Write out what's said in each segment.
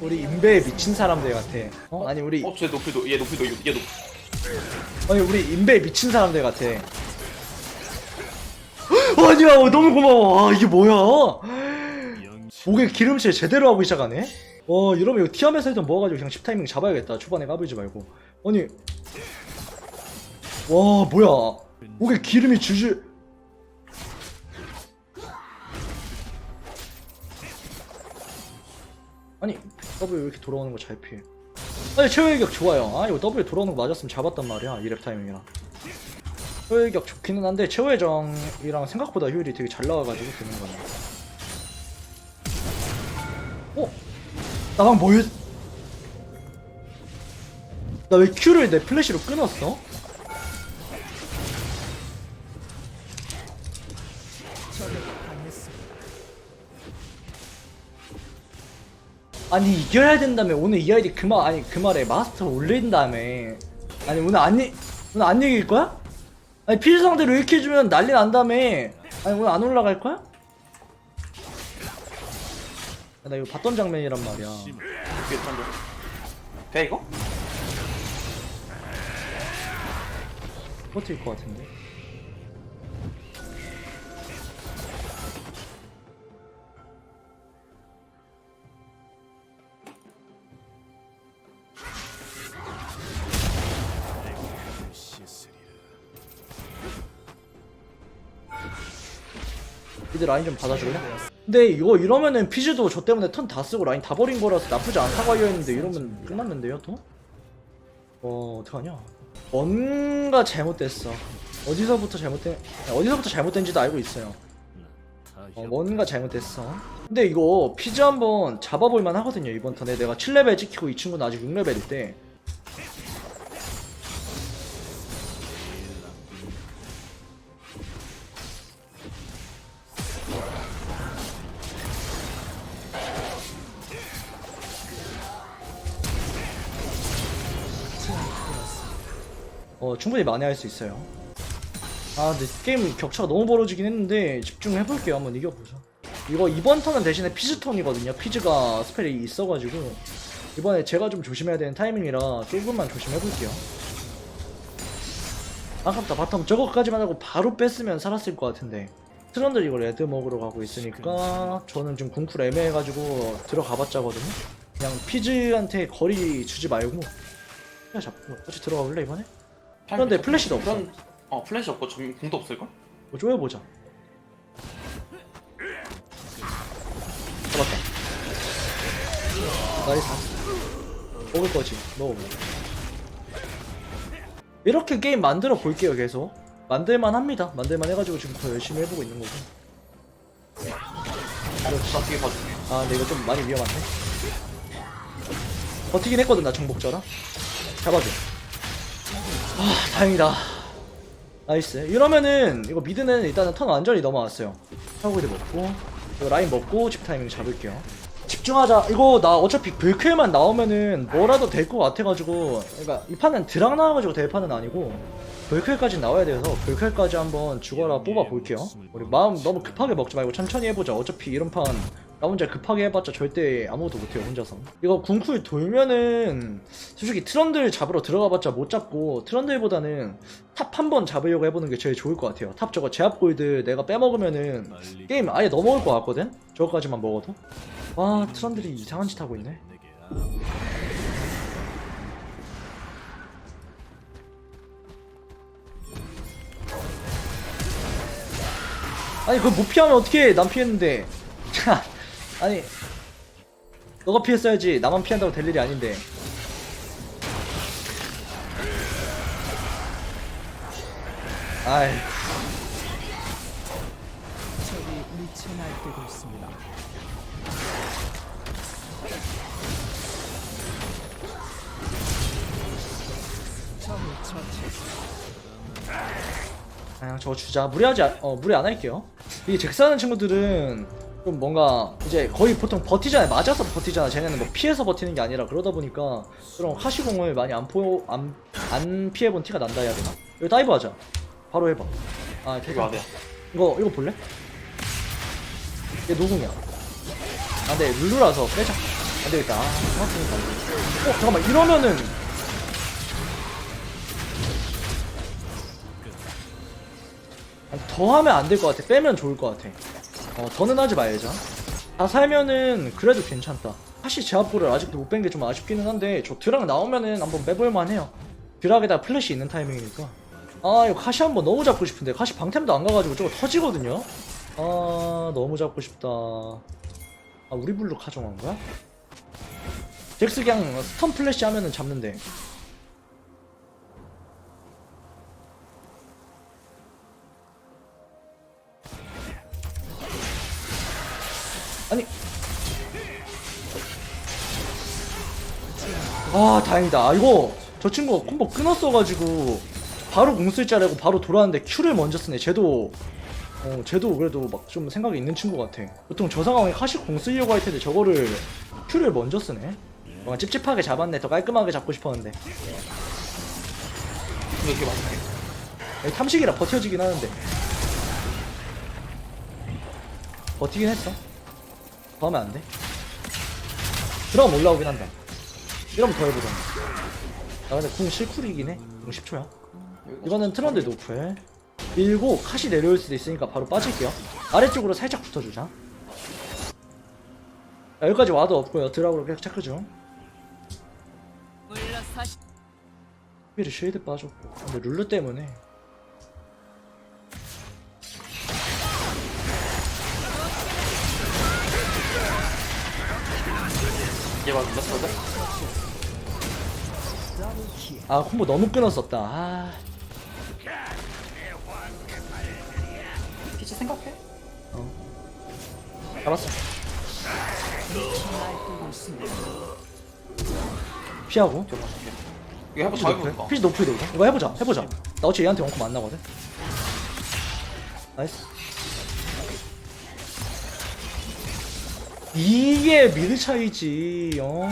우리 인베에 미친 사람들 같아. 어? 아니 우리 어쟤 높이도 얘 높이도 얘 높이 아니 우리 인베에 미친 사람들 같아. 아니야 어, 너무 고마워. 아 이게 뭐야? 목에 기름칠 제대로 하고 시작하네. 와 이러면 이거 티하면서 일단 모아가지고 그냥 10 타이밍 잡아야겠다. 초반에 까불지 말고. 아니 와 뭐야? 목에 기름이 줄줄. 아니 W 왜 이렇게 돌아오는 거 잘 피해? 아니 최후의 격 좋아요. 아 이거 W 돌아오는 거 맞았으면 잡았단 말이야. 이랩 타이밍이랑. 최후의 격 좋기는 한데 최후의 정이랑 생각보다 효율이 되게 잘 나와가지고 되는 거네. 어? 나방 뭐였? 나 왜 Q를 내 플래시로 끊었어? 아니 이겨야 된다며 오늘 이 아이디 그말 아니 그 말에 마스터 올린 다음에 아니 오늘 안 이- 오늘 안 이길 거야? 아니 필 상대로 이렇게 해주면 난리 난 다음에 아니 오늘 안 올라갈 거야? 야, 나 이거 봤던 장면이란 말이야 높이 던져 돼 이거? 버틸 것 같은데 이들 라인 좀 받아줄래? 근데 이거 이러면은 피즈도 저 때문에 턴 다 쓰고 라인 다 버린 거라서 나쁘지 않다고 하였는데 이러면 끝났는데요 또? 어 어떡하냐? 뭔가 잘못됐어. 어디서부터 잘못된 어디서부터 잘못된지도 알고 있어요. 어, 뭔가 잘못됐어. 근데 이거 피즈 한번 잡아볼만 하거든요 이번 턴에. 내가 7레벨 찍히고 이 친구는 아직 6레벨일 때 어, 충분히 만회할 수 있어요. 아, 근데 게임 격차가 너무 벌어지긴 했는데 집중해볼게요. 한번 이겨보자. 이거 이번 턴은 대신에 피즈 턴이거든요. 피즈가 스펠이 있어가지고 이번에 제가 좀 조심해야 되는 타이밍이라 조금만 조심해볼게요. 아깝다. 바텀 저거까지만 하고 바로 뺐으면 살았을 것 같은데. 트런들 이거 레드 먹으러 가고 있으니까 저는 좀 궁쿨 애매해가지고 들어가봤자거든요. 그냥 피즈한테 거리 주지 말고 그냥 잡고 같이 들어가 볼래 이번에? 그런데 플래시도 없어. 그런- 어 플래시 없고 점 궁도 없을 걸? 뭐 쪼여보자. 잡았다. 나이스. 먹을 거지. 먹어. 이렇게 게임 만들어 볼게요, 계속. 만들만 합니다. 만들만 해가지고 지금 더 열심히 해보고 있는 거고. 나 뒤에 봐줄게 아, 근데 이거 좀 많이 위험한데? 버티긴 했거든, 나 정복자라. 잡아줘. 아, 다행이다. 나이스. 이러면은, 이거 미드는 일단은 턴 완전히 넘어왔어요. 사고드 먹고, 이거 라인 먹고, 집 타이밍 잡을게요. 집중하자. 이거 나 어차피 불클만 나오면은 뭐라도 될 것 같아가지고, 그러니까 이 판은 드랑 나와가지고 될 판은 아니고, 불클까지 나와야 돼서 불클까지 한번 죽어라 뽑아 볼게요. 우리 마음 너무 급하게 먹지 말고 천천히 해보자. 어차피 이런 판 나 혼자 급하게 해봤자 절대 아무것도 못해요 혼자서. 이거 궁쿨 돌면은 솔직히 트런들 잡으러 들어가봤자 못 잡고 트런들보다는 탑 한 번 잡으려고 해보는 게 제일 좋을 것 같아요. 탑 저거 제압 골드 내가 빼먹으면은 게임 아예 넘어올 것 같거든. 저거까지만 먹어도. 와 트런들이 이상한 짓 하고 있네. 아니 그걸 못 피하면 어떻게 난 피했는데 자 아니 너가 피했어야지. 나만 피한다고 될 일이 아닌데. 아이. 적이 미쳐 날뛰고 있습니다. 적을 처치. 그냥 저거 주자. 무리하지 않- 어 무리 안 할게요. 이게 잭스하는 친구들은 좀 뭔가 이제 거의 보통 버티잖아요. 맞아서 버티잖아 쟤네는 뭐 피해서 버티는 게 아니라 그러다 보니까 그런 하시공을 많이 안, 포, 안, 안 피해본 티가 난다 해야 되나? 이거 다이브 하자. 바로 해봐. 아 이거 대박 안돼 이거 이거 볼래? 얘 노궁이야. 아 근데 룰루라서 빼자. 안 되겠다. 아, 생각해보니까 안돼 어 잠깐만. 이러면은 더 하면 안 될 것 같아. 빼면 좋을 것 같아 어 더는 하지 말자. 다 살면은 그래도 괜찮다. 사실 제압볼을 아직도 못 뺀 게 좀 아쉽기는 한데 저 드락 나오면은 한번 빼볼만 해요. 드락에다 플래시 있는 타이밍이니까. 아 이거 카시 한번 너무 잡고 싶은데. 카시 방템도 안 가가지고 저거 터지거든요. 아 너무 잡고 싶다. 아 우리 블루 가져간 거야? 잭스 그냥 스턴 플래시 하면은 잡는데 아 다행이다. 아, 이거 저 친구 콤보 끊었어가지고 바로 공 쓸 줄 알고 바로 돌아왔는데 Q를 먼저 쓰네. 쟤도 어 쟤도 그래도 막 좀 생각이 있는 친구 같아. 보통 저 상황에 카시 공 쓰려고 할 텐데 저거를 Q를 먼저 쓰네. 뭔가 찝찝하게 잡았네. 더 깔끔하게 잡고 싶었는데. 왜 이렇게 많이 여기 탐식이라 버텨지긴 하는데. 버티긴 했어. 더 하면 안돼. 들어가면 올라오긴 한다 이러면 더 해보자. 아 근데 궁 실쿨이긴 해 궁 10초야. 이거는 트런드 노플. 밀고 카시 내려올 수도 있으니까 바로 빠질게요. 아래쪽으로 살짝 붙어주자. 자, 여기까지 와도 없고요. 드라우로 계속 체크 중. 스피드 쉐이드 빠졌고. 근데 룰루 때문에. 얘가 눌렀거든? 아 콤보 너무 끊었었다. 아. 피치 생각해? 잡았어. 날뛰고. 있습니다. 피하고 맞을게 이거 잘 높여 해볼까? 피지 높여 되거든 이거 해보자 해보자. 나 어차피 얘한테 원콤 안 나거든. 나이스. 이게 미드 차이지 어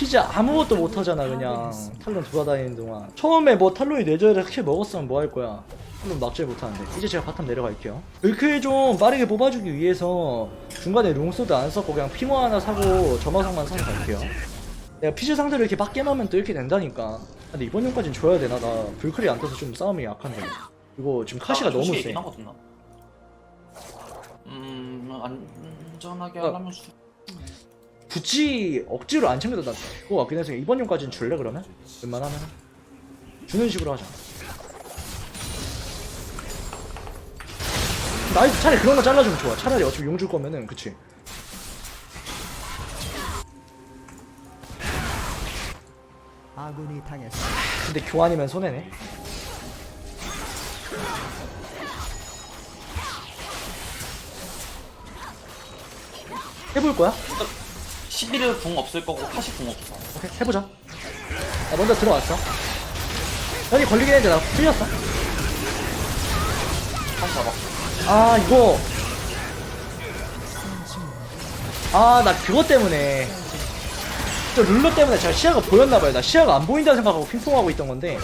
피자 아무것도 못 하잖아 그냥. 탈론 돌아다니는 동안. 처음에 뭐 탈론이 내절에 킬 먹었으면 뭐 할 거야? 탈론 막질 못하는데. 이제 제가 바텀 내려갈게요. 이렇게 좀 빠르게 뽑아주기 위해서 중간에 롱소드 안 썼고 그냥 피모 하나 사고 점화상만 사서 갈게요. 내가 피즈 상대를 이렇게 빡게 하면 또 이렇게 된다니까. 근데 이번 용까진 줘야 되나? 나 불클이 안 떠서 좀 싸움이 약한데. 이거 지금 카시가 나 너무 세. 음 안전하게 어. 하려면 수... 굳이 억지로 안 그거 같긴 해서 이번 용까진 줄래 그러면? 웬만하면 주는 식으로 하자 나이스 차라리 그런 거 잘라주면 좋아 차라리 어차피 용 줄 거면은 그치 아군이 당했습니다. 근데 교환이면 손해네 해볼 거야? 11일 궁 없을 거고 카시 궁 없어 오케이 해보자. 나 먼저 들어왔어. 연이 걸리긴 했는데 나 풀렸어. 카시 잡아. 아 이거. 아 나 그것 때문에. 저 룰러 때문에 제가 시야가 보였나봐요. 나 시야가 안 보인다 생각하고 핑퐁하고 있던 건데.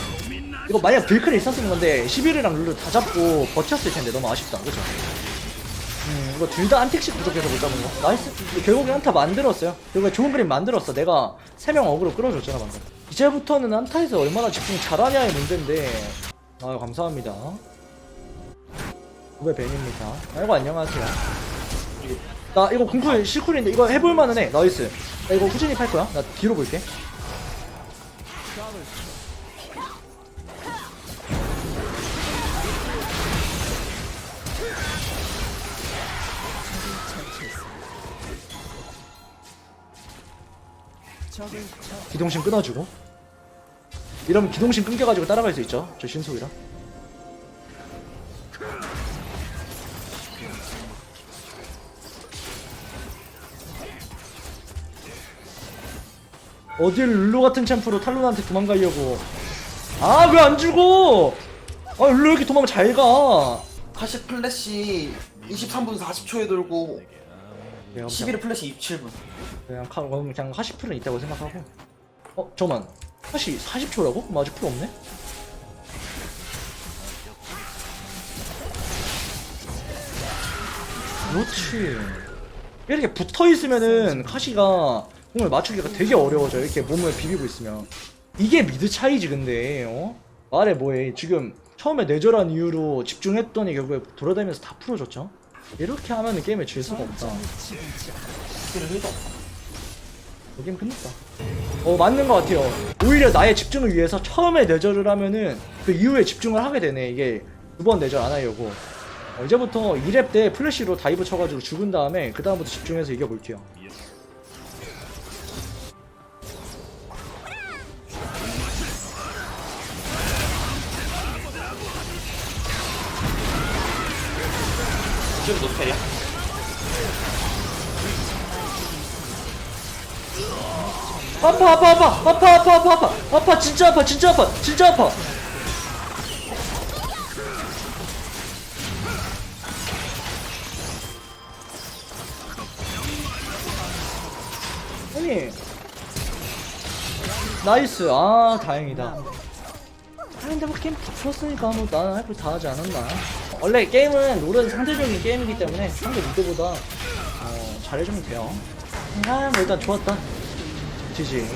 이거 만약 빌클이 있었던 건데 11이랑 룰루 다 잡고 버텼을 텐데 너무 아쉽다. 그죠? 음 이거 둘다 안틱씩 부족해서 못 잡은 거. 나이스. 결국에 한타 만들었어요. 결국에 좋은 그림 만들었어. 내가 3명 어그로 끌어줬잖아 방금. 이제부터는 한타에서 얼마나 집중 잘하냐의 문제인데. 아유 감사합니다. 후배 벤입니다. 아이고 안녕하세요. 나 이거 궁쿨 실쿨인데 이거 해볼만은 해 나이스. 나 이거 후진이 팔 거야? 나 뒤로 볼게 기동신 끊어주고. 이러면 기동신 끊겨가지고 따라갈 수 있죠. 저 신속이라. 어딜 룰루 같은 챔프로 탈론한테 도망가려고. 아 왜 안 죽어 아 룰루 이렇게 도망 잘가? 카시 플래시 23분 40초에 돌고 11일 플래시 27분. 그냥 카, 그럼 그냥 하시 풀은 있다고 생각하고. 어 잠만. 하시 40초라고? 그럼 아직 풀 없네? 그렇지. 이렇게 붙어 있으면은 카시가 공을 맞추기가 되게 어려워져 이렇게 몸을 비비고 있으면. 이게 미드 차이지 근데. 어? 말해 뭐해. 지금 처음에 내절한 이유로 집중했더니 결국에 돌아다니면서 다 풀어줬죠 이렇게 하면 게임을 질 수가 없다. 스킬을 해도 없어. 여긴 끝났다. 어 맞는 것 같아요. 오히려 나의 집중을 위해서 처음에 내절을 하면은 그 이후에 집중을 하게 되네. 이게 두 번 내절 안 하려고. 어, 이제부터 2렙 때 플래시로 다이브 쳐가지고 죽은 다음에 그 다음부터 집중해서 이겨볼게요 지금 노텔이야? 아파 아파 아파 아파 아파 아파 아파. 아파 진짜 아파 진짜 아파 진짜 아파. 아니. 나이스. 아 다행이다. 아 근데 뭐 게임 다 풀었으니까 뭐 나는 할걸다 하지 않았나 원래 게임은 롤은 상대적인 게임이기 때문에 상대 미드보다 어, 잘해주면 돼요. 아 뭐 일단 좋았다. 지지